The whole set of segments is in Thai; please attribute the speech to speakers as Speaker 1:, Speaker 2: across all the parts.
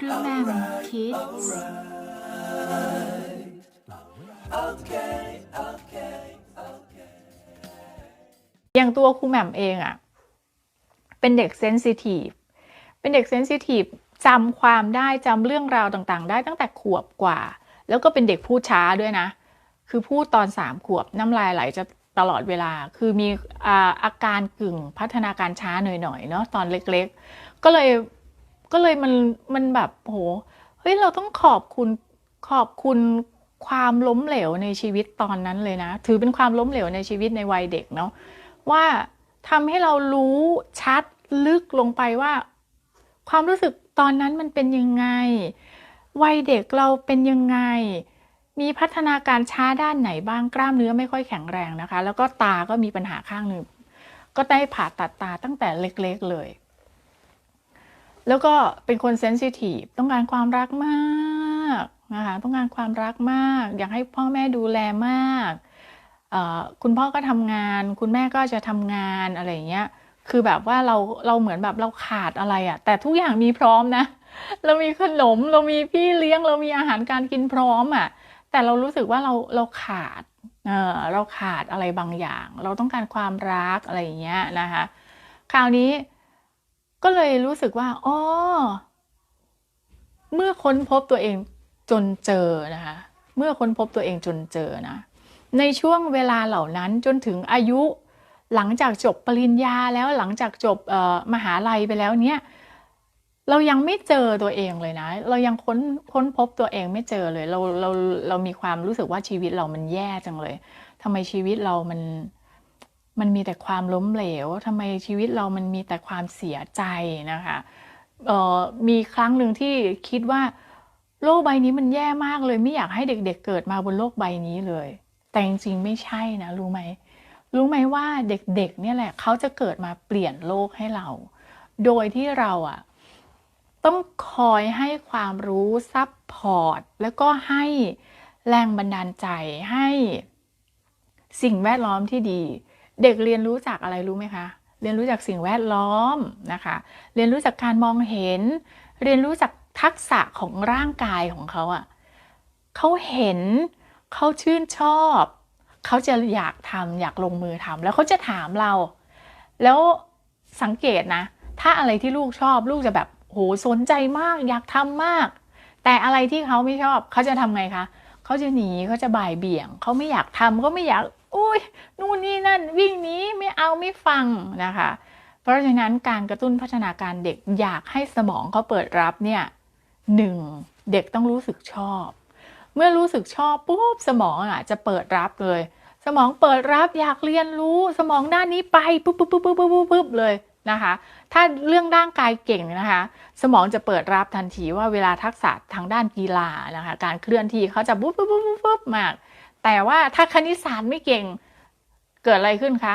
Speaker 1: ครูแหม่มคิด
Speaker 2: อย่างตัวครูแหม่มเองอะเป็นเด็กเซนซิทีฟเป็นเด็กเซนซิทีฟจำความได้จำเรื่องราวต่างๆ ได้ตั้งแต่ขวบกว่า แล้วก็เป็นเด็กพูดช้าด้วยนะ คือพูดตอนสามขวบน้ำลายไหลจะตลอดเวลา คือมีออาการกึ่งพัฒนาการช้าหน่อยๆเนาะตอนเล็กๆ ก็เลย ก็เลยมันมันแบบโหเฮ้ยเราต้องขอบคุณขอบคุณความล้มเหลวในชีวิตตอนนั้นเลยนะ ถือเป็นความล้มเหลวในชีวิตในวัยเด็กเนาะว่าทำให้เรารู้ชัดลึกลงไปว่า ความรู้สึกตอนนั้นมันเป็นยังไง วัยเด็กเราเป็นยังไง มีพัฒนาการช้าด้านไหนบ้างกล้ามเนื้อไม่ค่อยแข็งแรงนะคะ แล้วก็ตาก็มีปัญหาข้างหนึ่งก็ได้ผ่าตัดตาตั้งแต่เล็กๆเลย แล้วก็เป็นคนเซนซิทีฟต้องการความรักมากนะคะต้องการความรักมาก อยากให้พ่อแม่ดูแลมาก คุณพ่อก็ทำงาน คุณแม่ก็จะทำงานอะไรอย่างเงี้ยคือแบบว่าเราเราเหมือนแบบเราขาดอะไรอะแต่ทุกอย่างมีพร้อมนะ เรามีขนมเรามีพี่เลี้ยง เรามีอาหารการกินพร้อมอะแต่เรารู้สึกว่าเราเราขาดเออเราขาดอะไรบางอย่าง เราต้องการความรักอะไรอย่างเงี้ยนะคะ คราวนี้ ก็เลยรู้สึกว่าอ๋อเมื่อค้นพบตัวเองจนเจอนะคะ เมื่อค้นพบตัวเองจนเจอนะ ในช่วงเวลาเหล่านั้นจนถึงอายุหลังจากจบปริญญาแล้วหลังจากจบมหาลัยไปแล้วเนี่ยเรายังไม่เจอตัวเองเลยนะ เรายังค้นค้นพบตัวเองไม่เจอเลย เราเราเรามีความรู้สึกว่าชีวิตเรามันแย่จังเลยทำไมชีวิตเรามัน มันมีแต่ความล้มเหลวทำไมชีวิตเรามันมีแต่ความเสียใจนะคะออมีครั้งหนึ่งที่คิดว่าโลกใบนี้มันแย่มากเลย ไม่อยากให้เด็ก ๆ เกิดมาบนโลกใบนี้เลย แต่จริงๆไม่ใช่นะรู้ไหมรู้ไหมว่าเด็กๆเนี่ยแหละเขาจะเกิดมาเปลี่ยนโลกให้เรา โดยที่เราอะต้องคอยให้ความรู้ซับพอร์ตแล้วก็ให้แรงบันดาลใจให้สิ่งแวดล้อมที่ดี เด็กเรียนรู้จากอะไรรู้ไหมคะ เรียนรู้จากสิ่งแวดล้อมนะคะ เรียนรู้จากการมองเห็น เรียนรู้จากทักษะของร่างกายของเขาอะ่ะเขาเห็นเขาชื่นชอบ เขาจะอยากทำอยากลงมือทำแล้วเขาจะถามเรา แล้วสังเกตนะ ถ้าอะไรที่ลูกชอบ ลูกจะแบบโหสนใจมาก อยากทำมาก แต่อะไรที่เขาไม่ชอบเขาจะทำไงคะเขาจะหนีเขาจะบ่ายเบี่ยงเขาไม่อยากทำก็ไม่อยาก อุ้ยนู่นนี่นั่นวิ่งหนีไม่เอาไม่ฟังนะคะ เพราะฉะนั้นการกระตุ้นพัฒนาการเด็กอยากให้สมองเขาเปิดรับเนี่ยหนึ่งเด็กต้องรู้สึกชอบ เมื่อรู้สึกชอบปุ๊บสมองอะจะเปิดรับเลย สมองเปิดรับอยากเรียนรู้สมองด้านนี้ไปปุ๊บปุ๊บปุ๊บปุ๊บปุ๊บปุ๊บเลยนะคะ ถ้าเรื่องร่างกายเก่งนะคะ สมองจะเปิดรับทันทีว่าเวลาทักษะทางด้านกีฬานะคะ การเคลื่อนที่เขาจะปุ๊บปุ๊บปุ๊บปุ๊บมาก แต่ว่าถ้าคณิตศาสตร์ไม่เก่งเกิดอะไรขึ้นคะ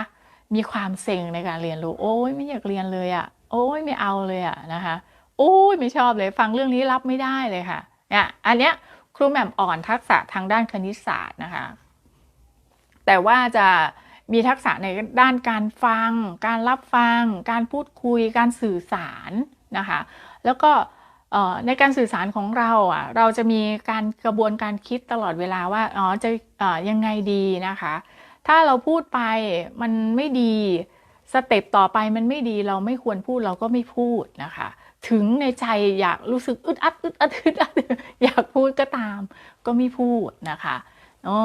Speaker 2: มีความเซ็งในการเรียนรู้ โอ้ยไม่อยากเรียนเลยอะ่ะ โอ้ยไม่เอาเลยอะ่ะนะคะ โอ้ยไม่ชอบเลย ฟังเรื่องนี้รับไม่ได้เลยค่ะ เนี่ย อันเนี้ยครูแหม่มอ่อนทักษะทางด้านคณิตศาสตร์นะคะ แต่ว่าจะมีทักษะในด้านการฟัง การรับฟัง การพูดคุย การสื่อสารนะคะ แล้วก็ ในการสื่อสารของเราอะเราจะมีการกระบวนการคิดตลอดเวลาว่าอ๋อจะยังไงดีนะคะ ถ้าเราพูดไปมันไม่ดีสเต็ปต่อไปมันไม่ดีเราไม่ควรพูดเราก็ไม่พูดนะคะ ถึงในใจอยากรู้สึกอึดอัดอึดอัดอึดอัดอยากพูดก็ตาม ก็ไม่พูดนะคะอ๋อ